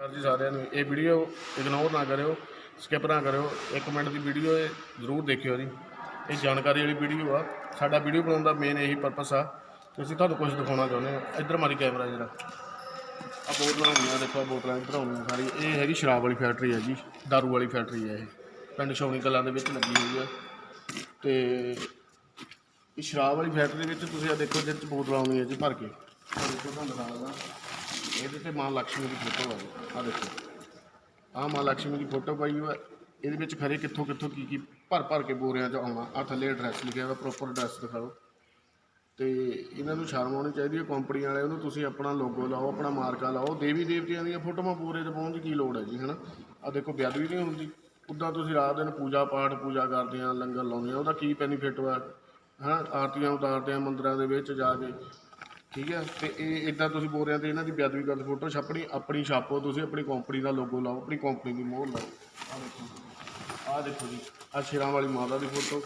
Sir ਜੀ ਸਾਰਿਆਂ ਨੂੰ ਇਹ ਵੀਡੀਓ ਇਗਨੋਰ ਨਾ ਕਰਿਓ ਸਕਿਪ ਨਾ ਕਰਿਓ, ਇੱਕ ਮਿੰਟ ਦੀ ਵੀਡੀਓ ਇਹ ਜ਼ਰੂਰ ਦੇਖਿਓ ਜੀ। ਇਹ ਜਾਣਕਾਰੀ ਵਾਲੀ ਵੀਡੀਓ ਆ। ਸਾਡਾ ਵੀਡੀਓ ਬਣਾਉਣ ਦਾ ਮੇਨ ਇਹੀ ਪਰਪਸ ਆ। ਕਿ ਅਸੀਂ ਤੁਹਾਨੂੰ ਕੁਝ ਦਿਖਾਉਣਾ ਚਾਹੁੰਦੇ ਆ ਇੱਧਰ ਮਾਰੀ ਕੈਮਰਾ ਜਿਹੜਾ ਆ ਬੋਤਲਾਂ ਹੁੰਦੀਆਂ ਦੇਖੋ ਬੋਤਲਾਂ ਇੱਧਰ ਆਉਂਦੀਆਂ ਸਾਰੀ। ਇਹ ਹੈਗੀ ਸ਼ਰਾਬ ਵਾਲੀ ਫੈਕਟਰੀ ਹੈ ਜੀ दारू ਵਾਲੀ ਫੈਕਟਰੀ ਹੈ ਇਹ। ਪਿੰਡ ਸ਼ੌਣੀ ਕਲਾਂ ਦੇ ਵਿੱਚ ਲੱਗੀ ਹੋਈ ਆ। ਤੇ ਇਹ ਸ਼ਰਾਬ ਵਾਲੀ ਫੈਕਟਰੀ ਵਿੱਚ ਤੁਸੀਂ ਆ ਦੇਖੋ ਜਿਹਦੇ ਚ ਬੋਤਲਾਂ ਆਉਂਦੀਆਂ ਜੀ ਭਰ ਕੇ। ਦੇਖੋ, ਤੁਹਾਨੂੰ ਦਿਖਾਉਂਦਾ ਇਹਦੇ ਤੇ ਮਾਂ ਲక్ష్ਮੀ ਦੀ ਫੋਟੋ ਹੈ ਆ ਦੇਖੋ। ਆ ਮਾਂ ਲక్ష్ਮੀ ਦੀ ਫੋਟੋ ਪਾਈ ਹੋਈ ਹੈ ਇਹਦੇ ਵਿੱਚ ਖਰੇ ਕਿੱਥੋਂ ਕਿੱਥੋਂ ਕੀ ਕੀ ਭਰ ਭਰ ਕੇ ਬੋਰਿਆਂ 'ਚ ਆਉਣਾ। ਆ ਥੱਲੇ ਐਡਰੈਸ ਲਿਖਿਆ ਹੋਇਆ ਪ੍ਰੋਪਰ ਐਡਰੈਸ ਦਿਖਾਓ। ਤੇ ਇਹਨਾਂ ਨੂੰ ਸ਼ਰਮ ਆਉਣੀ ਚਾਹੀਦੀ ਹੈ ਕੰਪਨੀ ਵਾਲਿਆਂ ਨੂੰ। ਤੁਸੀਂ ਆਪਣਾ ਲੋਗੋ ਲਾਓ, ਆਪਣਾ ਮਾਰਕਾ ਲਾਓ। ਦੇਵੀ ਦੇਵਤਿਆਂ ਦੀਆਂ ਫੋਟੋਆਂ ਬੋਰੇ 'ਚ ਪਾਉਣ ਦੀ ਕੀ ਲੋੜ ਹੈ ਜੀ, ਹਨਾ? ਆ ਦੇਖੋ, ਬੇਅਦਬੀ ਨਹੀਂ ਹੁੰਦੀ। ਉਦਾਂ ਤੁਸੀਂ ਰਾਤ ਦਿਨ ਪੂਜਾ ਪਾਠ, ਪੂਜਾ ਕਰਦੇ ਆ, ਲੰਗਰ ਲਾਉਂਦੇ ਆ। ਉਹਦਾ ਕੀ ਬੈਨੀਫਿਟ ਵਾ? ਹਾਂ? ਆਰਤੀਆਂ ਉਤਾਰਦੇ ਆ ਮੰਦਰਾਂ ਦੇ ਵਿੱਚ ਜਾ ਕੇ। ਠੀਕ ਹੈ? ਤੇ ਇਹ ਇਦਾਂ ਤੁਸੀਂ ਬੋਲ ਬੋਰਿਆਂ ਤੇ ਇਹਨਾਂ ਦੀ ਬੇਅਦਬੀ ਕਰਦੇ ਫੋਟੋ ਛਾਪਣੀ, ਆਪਣੀ ਛਾਪੋ ਤੁਸੀਂ, ਆਪਣੀ ਕੰਪਨੀ ਦਾ ਲੋਗੋ ਲਾਓ, ਆਪਣੀ ਕੰਪਨੀ ਦੀ ਮੋਹਰ ਲਾਓ। ਆ ਦੇਖੋ ਆ ਦੇਖੋ ਜੀ ਆ ਸ਼ੇਰਾਂ ਵਾਲੀ ਮਾਤਾ ਦੀ ਫੋਟੋ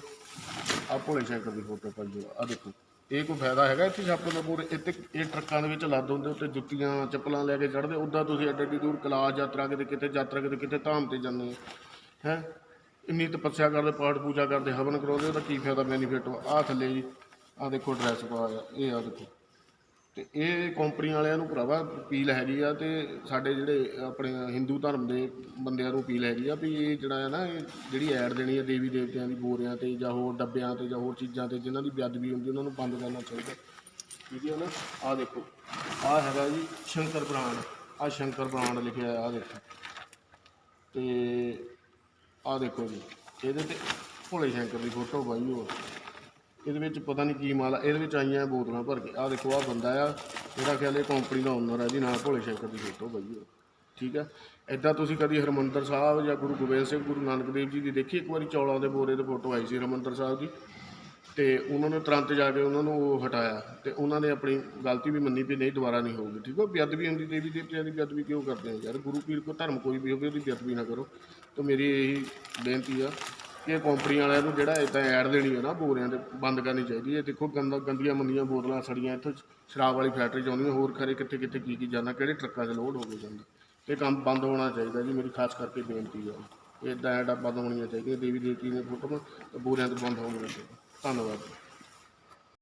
ਆ ਭੋਲੇ ਸ਼ੰਕਰ ਦੀ ਫੋਟੋ ਪਾਈ ਜੋ ਆ ਦੇਖੋ। ਇਹ ਕੋਈ ਫਾਇਦਾ ਹੈਗਾ ਇੱਥੇ ਛਾਪਣ ਦਾ ਪੂਰੇ? ਇੱਥੇ ਇਹ ਟਰੱਕਾਂ ਦੇ ਵਿੱਚ ਲੱਦ ਹੁੰਦੇ ਉੱਤੇ ਜੁੱਤੀਆਂ, ਚੱਪਲਾਂ ਲੈ ਕੇ ਚੜ੍ਹਦੇ, ਉੱਦਾਂ ਤੁਸੀਂ ਐਡੀ ਐਡੀ ਦੂਰ ਕਲਾਸ ਯਾਤਰਾ ਕਿਤੇ ਕਿਤੇ ਯਾਤਰਾ ਕਿਤੇ ਕਿਤੇ ਧਾਮ ਤੇ ਜਾਂਦੇ ਹੈ ਇੰਨੀ ਤਪੱਸਿਆ ਕਰਦੇ, ਪਾਠ ਪੂਜਾ ਕਰਦੇ, ਹਵਨ ਕਰਾਉਂਦੇ, ਉਹਦਾ ਕੀ ਫਾਇਦਾ ਬੈਨੀਫਿਟ ਆ ਥੱਲੇ ਜੀ ਆ ਦੇਖੋ ਡਰੈਸ ਪਾਇਆ ਇਹ ਆ ਦੇਖੋ। ਤੇ ਇਹ ਕੰਪਨੀ ਵਾਲਿਆਂ ਨੂੰ ਭਰਾਵਾ ਅਪੀਲ ਹੈਗੀ ਆ ਤੇ ਸਾਡੇ ਜਿਹੜੇ ਆਪਣੇ ਹਿੰਦੂ ਧਰਮ ਦੇ ਬੰਦਿਆਂ ਨੂੰ ਅਪੀਲ ਹੈਗੀ ਆ ਵੀ ਇਹ ਜਿਹੜਾ ਹੈ ਨਾ, ਇਹ ਜਿਹੜੀ ਐਡ ਦੇਣੀ ਹੈ ਦੇਵੀ ਦੇਵਤਿਆਂ ਦੀ, ਬੋਰਿਆਂ ਤੇ ਜਾਂ ਹੋਰ ਡੱਬਿਆਂ ਤੇ ਜਾਂ ਹੋਰ ਚੀਜ਼ਾਂ ਤੇ ਜਿਨ੍ਹਾਂ ਦੀ ਬੇਅਦਬੀ ਹੁੰਦੀ, ਉਹਨਾਂ ਨੂੰ ਬੰਦ ਕਰਨਾ ਚਾਹੀਦਾ। ਠੀਕ ਹੈ ਨਾ? ਆ ਦੇਖੋ ਆ ਹੈਗਾ ਜੀ ਸ਼ੰਕਰ ਬ੍ਰਾਂਡ ਆ ਸ਼ੰਕਰ ਬ੍ਰਾਂਡ ਲਿਖਿਆ ਆ ਦੇਖੋ। ਤੇ ਆ ਦੇਖੋ ਜੀ, ਇਹਦੇ ਤੇ ਭੋਲੇ ਸ਼ੰਕਰ ਦੀ ਫੋਟੋ ਪਾਈ ਹੋ ਇਹਦੇ ਵਿੱਚ ਪਤਾ ਨਹੀਂ ਕੀ ਮਾਲ ਆ, ਇਹਦੇ ਵਿੱਚ ਆਈਆਂ ਬੋਤਲਾਂ ਭਰ ਕੇ। ਆ ਦੇਖੋ ਆ ਬੰਦਾ ਆ ਜਿਹੜਾ ਖਿਆਲ ਇਹ ਕੰਪਨੀ ਦਾ ਓਨਰ ਹੈ ਜੀ ਨਾਲ ਭੋਲੇ ਸ਼ੰਕਰ ਦੀ ਫੋਟੋ ਪਾਈ ਹੋ ਠੀਕ ਆ? ਐਦਾਂ ਤੁਸੀਂ ਕਦੀ ਹਰਮੰਦਰ ਸਾਹਿਬ ਜਾਂ ਗੁਰੂ ਗੋਬਿੰਦ ਸਿੰਘ, ਗੁਰੂ ਨਾਨਕ ਦੇਵ ਜੀ ਦੀ ਦੇਖੀ? ਇੱਕ ਵਾਰੀ ਚੌਲਾਂ ਦੇ ਬੋਰੇ ਤੇ ਫੋਟੋ ਆਈ ਸੀ ਹਰਮੰਦਰ ਸਾਹਿਬ ਦੀ। ਤੇ ਉਹਨਾਂ ਨੇ ਤੁਰੰਤ ਜਾ ਕੇ ਉਹਨਾਂ ਨੂੰ ਉਹ ਹਟਾਇਆ। ਤੇ ਉਹਨਾਂ ਨੇ ਆਪਣੀ ਗਲਤੀ ਵੀ ਮੰਨੀ ਵੀ ਨਹੀਂ, ਦੁਬਾਰਾ ਨਹੀਂ ਹੋਊਗੀ। ਠੀਕ ਹੈ ਬੇਅਦਬੀ ਹੁੰਦੀ ਦੇਵੀ ਦੇਵਤਿਆਂ ਦੀ ਬੇਅਦਬੀ ਕਿਉਂ ਕਰਦੇ ਹੋ ਯਾਰ? ਗੁਰੂ ਪੀਰ ਕੋ ਧਰਮ ਕੋਈ ਵੀ ਹੋਵੇ, ਉਹਦੀ ਬੇਅਦਬੀ ਨਾ ਕਰੋ। ਤਾਂ ਮੇਰੀ ਇਹੀ ਬੇਨਤੀ ਆ ਕਿ ਕੰਪਨੀ ਵਾਲਿਆਂ ਨੂੰ ਜਿਹੜਾ ਇਦਾਂ ਐਡ ਦੇਣੀ ਹੈ ਨਾ ਬੋਰਿਆਂ ਤੇ, ਬੰਦ ਕਰਨੀ ਚਾਹੀਦੀ ਹੈ ਦੇਖੋ ਗੰਦਾ, ਗੰਦੀਆਂ ਮੰਦੀਆਂ ਬੋਤਲਾਂ ਸੜੀਆਂ ਇੱਥੋਂ, ਸ਼ਰਾਬ ਵਾਲੀ ਫੈਕਟਰੀ 'ਚ ਆਉਂਦੀਆਂ, ਹੋਰ ਖਰੇ ਕਿੱਥੇ ਕਿੱਥੇ ਕੀ ਕੀ ਜਾਂਦਾ, ਕਿਹੜੇ ਟਰੱਕਾਂ 'ਚ ਲੋਡ ਹੋ ਕੇ ਜਾਂਦਾ। ਇਹ ਕੰਮ ਬੰਦ ਹੋਣਾ ਚਾਹੀਦਾ ਜੀ, ਮੇਰੀ ਖਾਸ ਕਰਕੇ ਬੇਨਤੀ ਹੈ ਇਦਾਂ ਐਡਾਂ ਬੰਦ ਹੋਣੀਆਂ ਚਾਹੀਦੀਆਂ ਦੇਵੀ ਦੇਵਤੀ ਦੀਆਂ ਫੋਟੋਆਂ ਬੋਰਿਆਂ ਤੇ ਬੰਦ ਹੋਣੀਆਂ ਚਾਹੀਦੀਆਂ। ਧੰਨਵਾਦ। ਜੀ